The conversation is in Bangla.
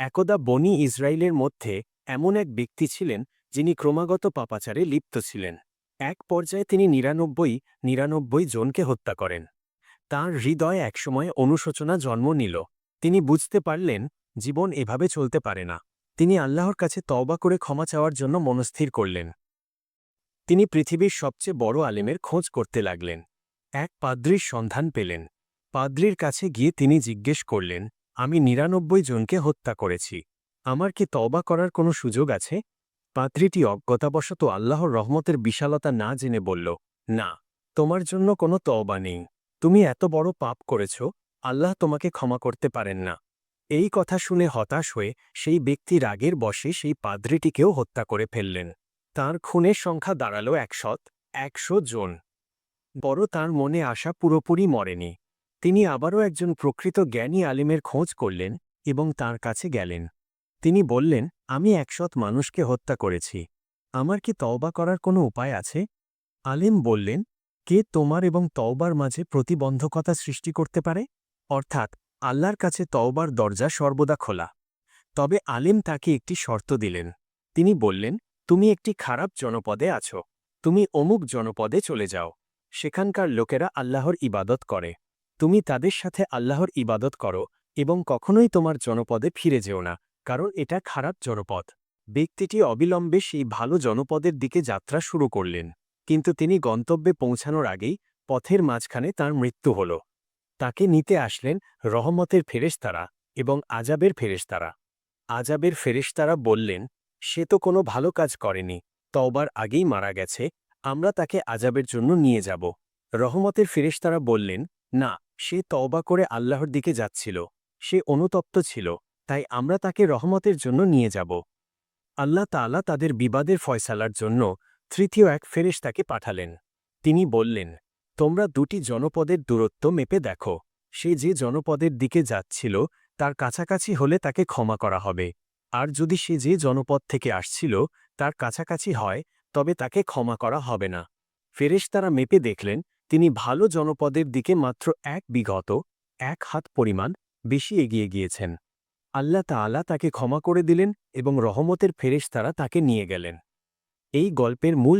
একদা বনি ইসরায়েলের মধ্যে এমন এক ব্যক্তি ছিলেন যিনি ক্রমাগত পাপাচারে লিপ্ত ছিলেন। এক পর্যায়ে তিনি নিরানব্বই নিরানব্বই জনকে হত্যা করেন। তাঁর হৃদয়ে একসময় অনুশোচনা জন্ম নিল। তিনি বুঝতে পারলেন, জীবন এভাবে চলতে পারে না। তিনি আল্লাহর কাছে তওবা করে ক্ষমা চাওয়ার জন্য মনস্থির করলেন। তিনি পৃথিবীর সবচেয়ে বড় আলেমের খোঁজ করতে লাগলেন। এক পাদ্রির সন্ধান পেলেন। পাদ্রির কাছে গিয়ে তিনি জিজ্ঞেস করলেন আমি নিরানব্বই জনকে হত্যা করেছি। আমার কি তবা করার কোনো সুযোগ আছে? পাদ্রিটি অজ্ঞতাবশত আল্লাহর রহমতের বিশালতা না জেনে বলল, না, তোমার জন্য কোনো তওবা নেই। তুমি এত বড় পাপ করেছ, আল্লাহ তোমাকে ক্ষমা করতে পারেন না। এই কথা শুনে হতাশ হয়ে সেই ব্যক্তি রাগের বশে সেই পাদ্রিটিকেও হত্যা করে ফেললেন। তার খুনের সংখ্যা দাঁড়াল একশত, একশো জন। বড় তার মনে আশা পুরোপুরি মরেনি। তিনি আবারও একজন প্রকৃত জ্ঞানী আলিমের খোঁজ করলেন এবং তার কাছে গেলেন। তিনি বললেন, আমি একশত মানুষকে হত্যা করেছি। আমার কি তওবা করার কোনো উপায় আছে? আলিম বললেন, কে তোমার এবং তওবার মাঝে প্রতিবন্ধকতা সৃষ্টি করতে পারে? অর্থাৎ, আল্লাহর কাছে তওবার দরজা সর্বদা খোলা। তবে আলিম তাকে একটি শর্ত দিলেন। তিনি বললেন, তুমি একটি খারাপ জনপদে আছো। তুমি অমুক জনপদে চলে যাও। সেখানকার লোকেরা আল্লাহর ইবাদত করে। তুমি তাদের সাথে আল্লাহর ইবাদত করো এবং কখনোই তোমার জনপদে ফিরে যেও না, কারণ এটা খারাপ জনপদ। ব্যক্তিটি অবিলম্বে সেই ভালো জনপদের দিকে যাত্রা শুরু করলেন, কিন্তু তিনি গন্তব্যে পৌঁছানোর আগেই পথের মাঝখানে তার মৃত্যু হল। তাকে নিতে আসলেন রহমতের ফেরেশতারা এবং আজাবের ফেরেশতারা। আজাবের ফেরেশতারা বললেন, সে তো কোনো ভালো কাজ করেনি, তওবার আগেই মারা গেছে, আমরা তাকে আজাবের জন্য নিয়ে যাব। রহমতের ফেরেশতারা বললেন, না সে তওবা করে আল্লাহর দিকে যাচ্ছিল। সে অনুতপ্ত ছিল, তাই আমরা তাকে রহমতের জন্য নিয়ে যাব। আল্লাহ তাআলা তাদের বিবাদের ফয়সালার জন্য তৃতীয় এক ফেরেশ তাকে পাঠালেন। তিনি বললেন, তোমরা দুটি জনপদের দূরত্ব মেপে দেখো। সে যে জনপদের দিকে যাচ্ছিল, তার কাছাকাছি হলে তাকে ক্ষমা করা হবে। আর যদি সে যে জনপদ থেকে আসছিল, তার কাছাকাছি হয়, তবে তাকে ক্ষমা করা হবে না। ফেরেশ তারা মেপে দেখলেন তিনি ভালো জনপদের দিকে মাত্র এক বিগত, এক হাত পরিমাণ বেশি এগিয়ে গিয়েছেন। আল্লাহ তাআলা তাকে ক্ষমা করে দিলেন এবং রহমতের ফেরেশ তারা তাকে নিয়ে গেলেন। এই গল্পের মূল